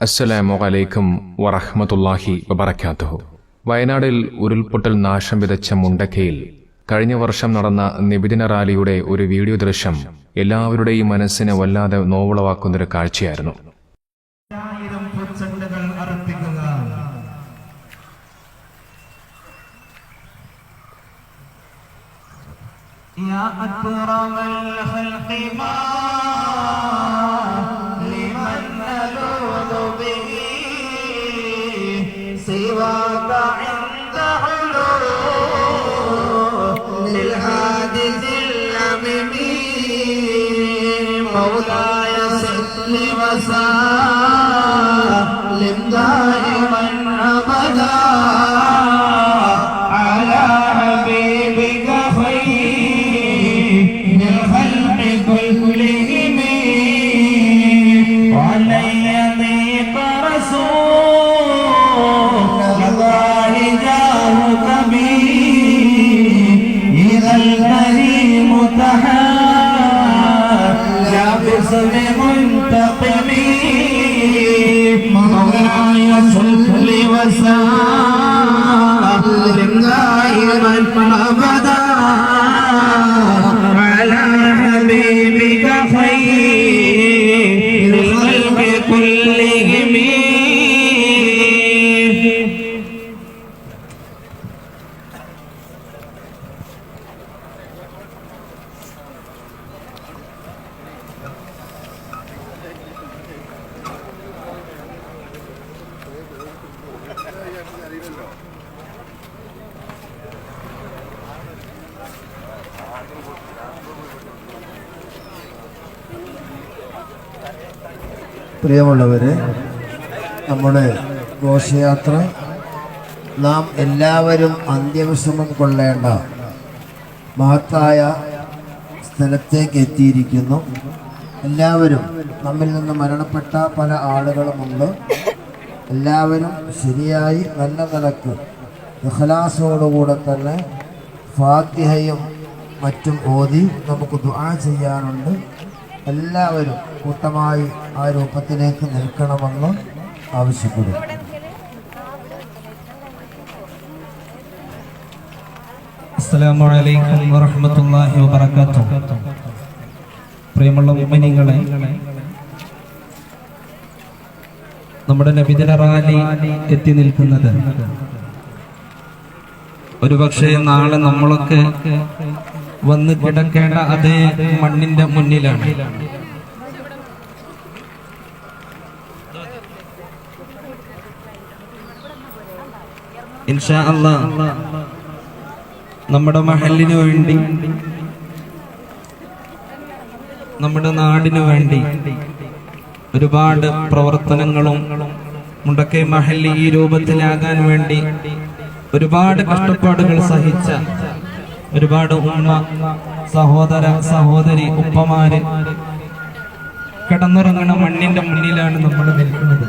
അസ്സലാമു അലൈക്കും വറഹ്മത്തുള്ളാഹി വബറകാതുഹു വയനാടിൽ ഉരുൾപൊട്ടൽ നാശം വിതച്ച മുണ്ടക്കയിൽ കഴിഞ്ഞ വർഷം നടന്ന നിബിദിന റാലിയുടെ ഒരു വീഡിയോ ദൃശ്യം എല്ലാവരുടെയും മനസ്സിനെ വല്ലാതെ നോവുളവാക്കുന്നൊരു കാഴ്ചയായിരുന്നു ആയിരം പൂച്ചെണ്ടുകൾ അർപ്പിക്കുക يا أكرم الخلق ما سواك عند علو للحادث الأمم مولاي صل وسلم دائما أبدا على حبيبك خير الخلق كلهم. ولن يضيق رسول جاهك به إذا الكريم പ്രിയമുള്ളവരെ നമ്മുടെ ഘോഷയാത്ര നാം എല്ലാവരും അന്ത്യവിശ്രമം കൊള്ളേണ്ട മഹത്തായ സ്ഥലത്തേക്ക് എത്തിയിരിക്കുന്നു. എല്ലാവരും നമ്മിൽ നിന്ന് മരണപ്പെട്ട പല ആളുകളുമുണ്ട് എല്ലാവരും ശരിയായി നല്ല നിലയ്ക്ക് ഇഖ്ലാസോടുകൂടെ തന്നെ ഫാത്തിഹയും മറ്റും ഓതി നമുക്ക് ദുആ ചെയ്യാനുണ്ട്. എല്ലാവരും കൂട്ടമായി ആ രൂപത്തിലേക്ക് നിൽക്കണമെന്ന് ആവശ്യപ്പെടും അസ്സലാമു അലൈക്കും വറഹ്മത്തുള്ളാഹി വബറകാതുഹു. പ്രിയമുള്ള മുഅ്മിനീങ്ങളെ നമ്മുടെ നബിദിന റാലി എത്തി നിൽക്കുന്നത്. ഒരുപക്ഷെ നാളെ നമ്മളൊക്കെ വന്ന് കിടക്കേണ്ട അതേ മണ്ണിന്റെ മുന്നിലാണ്. ഇൻഷാ നമ്മുടെ മഹലിനു വേണ്ടി നമ്മുടെ നാടിനു വേണ്ടി ഒരുപാട് പ്രവർത്തനങ്ങളും മുണ്ടക്കൈ മഹല്ലി ഈ രൂപത്തിലാകാൻ വേണ്ടി ഒരുപാട് കഷ്ടപ്പാടുകൾ സഹിച്ച ഒരുപാട് ഉമ്മ സഹോദര സഹോദരി ഉപ്പമാര് കിടന്നുറങ്ങണ മണ്ണിന്റെ മുന്നിലാണ് നമ്മൾ നിൽക്കുന്നത്.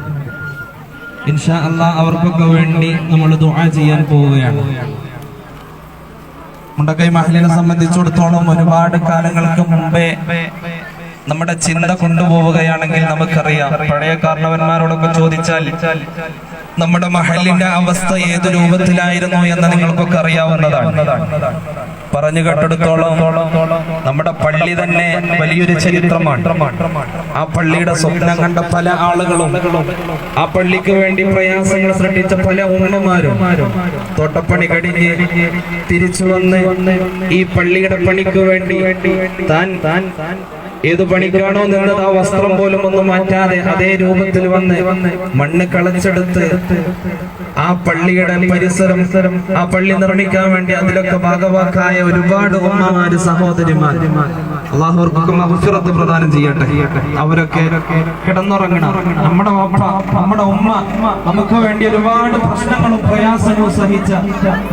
ഇൻഷാ അല്ലാ അവർക്കൊക്കെ വേണ്ടി നമ്മൾ ദുആ ചെയ്യാൻ പോവുകയാണ്. മുണ്ടക്കൈ മഹലിനെ സംബന്ധിച്ചിടത്തോളം ഒരുപാട് കാലങ്ങൾക്ക് മുമ്പേ നമ്മുടെ ചിന്ത കൊണ്ടുപോവുകയാണെങ്കിൽ നമുക്കറിയാം. പഴയ കാരണവന്മാരോടൊക്കെ ചോദിച്ചാൽ നമ്മുടെ മഹലിന്റെ അവസ്ഥ ഏത് രൂപത്തിലായിരുന്നു എന്ന് നിങ്ങൾക്കൊക്കെ അറിയാവുന്നതാണ്. പറഞ്ഞു കേട്ടെടുത്തോളം നമ്മുടെ പള്ളി തന്നെ വലിയൊരു ചരിത്രമാണ്. ആ പള്ളിയുടെ സ്വപ്നം കണ്ട പല ആളുകളും ആ പള്ളിക്ക് വേണ്ടി പ്രയാസങ്ങൾ സൃഷ്ടിച്ച പല ഉമ്മമാരും തോട്ടപ്പണി കഴിഞ്ഞ് തിരിച്ചു വന്ന് ഈ പള്ളിയുടെ പണിക്ക് വേണ്ടി താൻ താൻ ഏത് പണിക്കാണോ നിന്നത് ആ വസ്ത്രം പോലും ഒന്നും മാറ്റാതെ അതേ രൂപത്തിൽ വന്ന് മണ്ണ് കളച്ചെടുത്ത് ആ പള്ളിയുടെ പരിസരം ആ പള്ളി നിർമ്മിക്കാൻ വേണ്ടി അതിലൊക്കെ ഭാഗവാക്കായ ഒരുപാട് ഉമ്മമാര് സഹോദരിമാർ അള്ളാഹുവർക്കൊക്കെ മഹഫിറത്ത് പ്രദാനം ചെയ്യട്ടെ. അവരൊക്കെ കിടന്നുറങ്ങണം. നമ്മുടെ നമ്മുടെ ഉമ്മ നമുക്ക് വേണ്ടി ഒരുപാട് പ്രശ്നങ്ങളും പ്രയാസങ്ങളും സഹിച്ച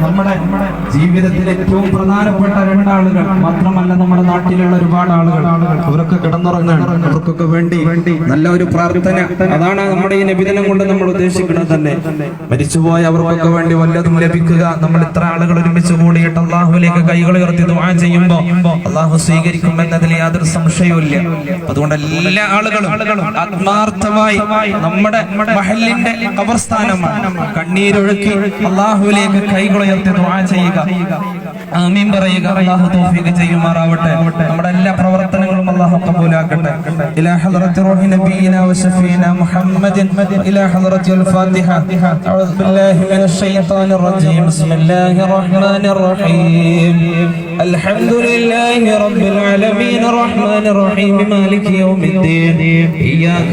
നമ്മുടെ ജീവിതത്തിൽ ഏറ്റവും പ്രധാനപ്പെട്ട രണ്ടാളുകൾ മാത്രമല്ല നമ്മുടെ നാട്ടിലുള്ള ഒരുപാട് ആളുകൾ. അവരൊക്കെ കിടന്നുറങ്ങണം. അവർക്കൊക്കെ വേണ്ടി നല്ല ഒരു പ്രാർത്ഥന. അതാണ് നമ്മുടെ ഈ നബിദിനം കൊണ്ട് നമ്മൾ ഉദ്ദേശിക്കുന്നത് തന്നെ. മരിച്ചുപോയ അവർക്കൊക്കെ വേണ്ടി വല്ലതും ലഭിക്കുക. നമ്മൾ ഇത്ര ആളുകൾ ഒരുമിച്ച് കൂടിയിട്ട് അള്ളാഹുലേക്ക് കൈകൾ ഉയർത്തി ദുആ ചെയ്യുമ്പോൾ അള്ളാഹു സ്വീകരിക്കും എന്നതിൽ യാതൊരു സംശയവുമില്ല. അതുകൊണ്ട് എല്ലാ ആളുകളും ആത്മാർത്ഥമായി നമ്മുടെ മഹലിന്റെ കബർസ്ഥാനമാണ്. കണ്ണീരൊഴുക്കി അള്ളാഹുവിലേക്ക് കൈകളുയർത്തി ദുആ ചെയ്യുക. ആമീൻ പറയുക അള്ളാഹു തൗഫീഖ് ചെയ്യുമാറാവട്ടെ നമ്മുടെ എല്ലാ പ്രവർത്തനങ്ങളും അള്ളാഹു കബൂലാക്കട്ടെ ഇലാ ഹദ്റത്തി റൂഹി നബിയിന വശഫീന മുഹമ്മദിൻ ഇലാ ഹദ്റത്തി الفاتحة أعوذ بالله من الشيطان الرجيم بسم الله الرحمن الرحيم الحمد لله رب العالمين الرحمن الرحيم مالك يوم الدين إياك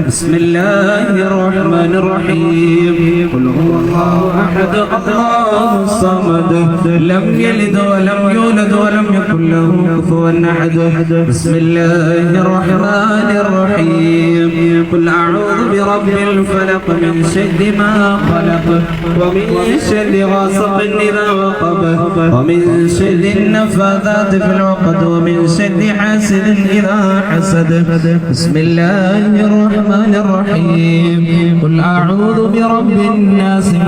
بسم الله الرحمن الرحيم. قل هو أحد الله الصمد. لم يلد ولم يولد ولم يكن له كفوا أحد. بسم الله الرحمن الرحيم. قل أعوذ برب الفلق من شر ما خلق ومن شر غاسق إذا وقب ومن شر النفاثات في العقد ومن شر حاسد إذا حسد. بسم الله الرحمن الرحيم. قل أعوذ برب الناس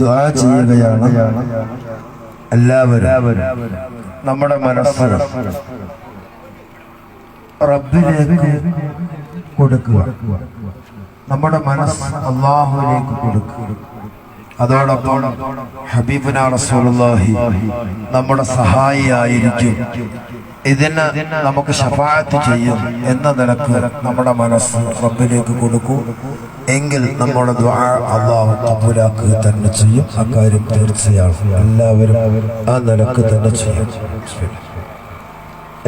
ദുആ ചെയ്യുകയാണ് എല്ലാവരും. നമ്മുടെ മനസ്സ് റബ്ബിലേക്ക് കൊടുക്കുക. നമ്മുടെ മനസ്സ് അള്ളാഹുലേക്ക് കൊടുക്കുക. അതോടൊപ്പം ഹബീബുന റസൂലുള്ളാഹി നമ്മുടെ സഹായിയായിരിക്കും. ഇതിന് നമുക്ക് ശഫായത്ത് ചെയ്യും എന്ന നിലയ്ക്ക് നമ്മുടെ മനസ്സ് റബ്ബിലേക്ക് കൊടുക്കൂ. എങ്കിൽ നമ്മുടെ അള്ളാഹു കബൂലാക്കുക തന്നെ ചെയ്യും. അക്കാര്യം തീർച്ചയാണ്. എല്ലാവരും ആ നിലയ്ക്ക് തന്നെ ചെയ്യും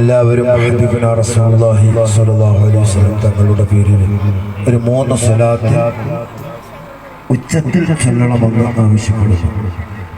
എല്ലാവരും തങ്ങളുടെ പേരിൽ ഒരു മൂന്ന് സ്വലാത്ത് ഉച്ചത്തിൽ ചൊല്ലണമെന്ന് ആവശ്യപ്പെടുന്നു.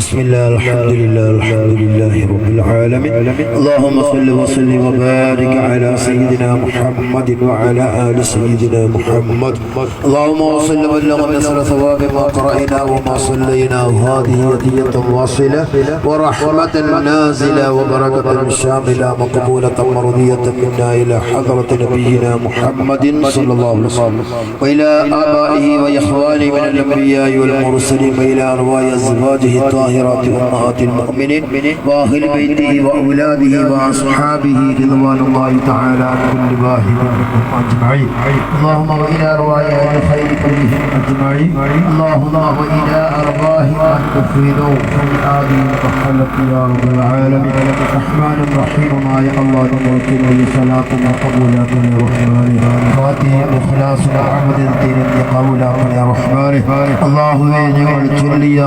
بسم الله الحمد لله الحمد لله رب العالمين اللهم صل وسلم وبارك على سيدنا محمد وعلى ال سيدنا محمد اللهم صل وبلغ مثل ثواب ما قرأنا وما صلينا وهذه هدية واصلة ورحمة نازلة وبركة شاملة مقبولة مرضية منا إلى حضرة نبينا محمد صلى الله عليه وسلم وإلى آبائه وإخوانه من الأنبياء والمرسلين وإلى أرواح أزواجه الطاهرات أمهات المؤمنين وأهل بيته وأولاده وأصحابه رضوان الله تعالى عن كل واحد منهم أجمعين اللهم وإلى أرواح أهل الخير كلهم أجمعين اللهم وإلى أرواح من كفروا في هذه المرحلة يا رب العالمين رحمن رحيم ما يا الله نمركم لصلاة وقبولات الرحمن فاتح إخلاص محمد الدين قولا يا رحمن റഹ്മാനെ അള്ളാഹുവെ ഞങ്ങൾ ചൊല്ലിയ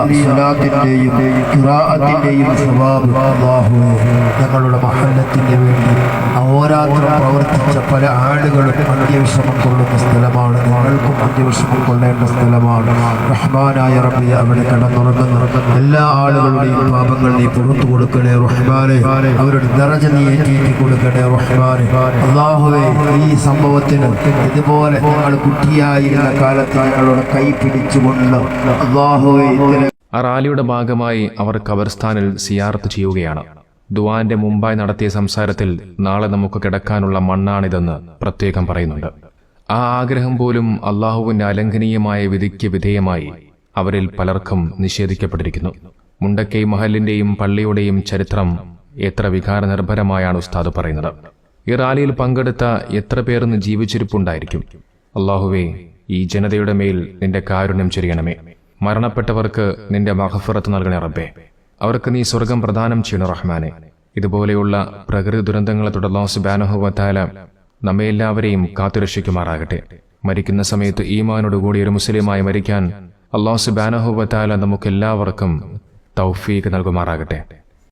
ഞങ്ങളുടെ മഹല്ലത്തിന് വേണ്ടി അഹോരാത്രം പ്രവർത്തിച്ച പല ആളുകളും അന്ത്യവിഷമം കൊള്ളുന്ന സ്ഥലമാണ്. ഞങ്ങൾക്കും അന്ത്യവിഷമം കൊള്ളേണ്ട സ്ഥലമാണ്. റഹ്മാനായ റബ്ബി അവിടെ കിടന്നുറങ്ങുന്ന എല്ലാ ആളുകളുടെയും പാപങ്ങൾ നീ പുറത്തു കൊടുക്കണേ റഹ്മാനെ. അവരുടെ നിറഞ്ഞ നീ ഏറ്റി കൊടുക്കണേ റഹ്മാനെ. അള്ളാഹുവെ ഈ സംഭവത്തിന് ഇതുപോലെ ഞങ്ങൾ കുട്ടിയായിരുന്ന കാലത്ത് ഞങ്ങളുടെ കൈ പിടിച്ചുകൊണ്ട് അള്ളാഹുവെ ആ റാലിയുടെ ഭാഗമായി അവർ ഖബർസ്ഥാനിൽ സിയാർത്ത് ചെയ്യുകയാണ്. ദുവാന്റെ മുമ്പായി നടത്തിയ സംസാരത്തിൽ നാളെ നമുക്ക് കിടക്കാനുള്ള മണ്ണാണിതെന്ന് പ്രത്യേകം പറയുന്നുണ്ട്. ആ ആഗ്രഹം പോലും അള്ളാഹുവിന്റെ അലംഘനീയമായ വിധിക്ക് വിധേയമായി അവരിൽ പലർക്കും നിഷേധിക്കപ്പെട്ടിരിക്കുന്നു. മുണ്ടക്കൈ മഹലിന്റെയും പള്ളിയുടെയും ചരിത്രം എത്ര വികാരനിർഭരമായാണ് ഉസ്താദ് പറയുന്നത്. ഈ റാലിയിൽ പങ്കെടുത്ത എത്ര പേർ ജീവിച്ചിരിപ്പുണ്ടായിരിക്കും. അള്ളാഹുവേ ഈ ജനതയുടെ മേൽ നിന്റെ കാരുണ്യം ചൊരിയണമേ. മരണപ്പെട്ടവർക്ക് നിന്റെ മഹഫറത്ത് നൽകണേ റബ്ബേ. അവർക്ക് നീ സ്വർഗം പ്രദാനം ചെയ്യണ റഹ്മാനെ. ഇതുപോലെയുള്ള പ്രകൃതി ദുരന്തങ്ങളെ തുടർന്ന് സുബാനഹുവത്താല നമ്മെ എല്ലാവരെയും കാത്തുരക്ഷിക്കുമാറാകട്ടെ. മരിക്കുന്ന സമയത്ത് ഈമാനോടുകൂടി ഒരു മുസ്ലിമായി മരിക്കാൻ അള്ളാഹു സുബാനഹുവത്താല നമുക്കെല്ലാവർക്കും തൗഫീഖ് നൽകുമാറാകട്ടെ.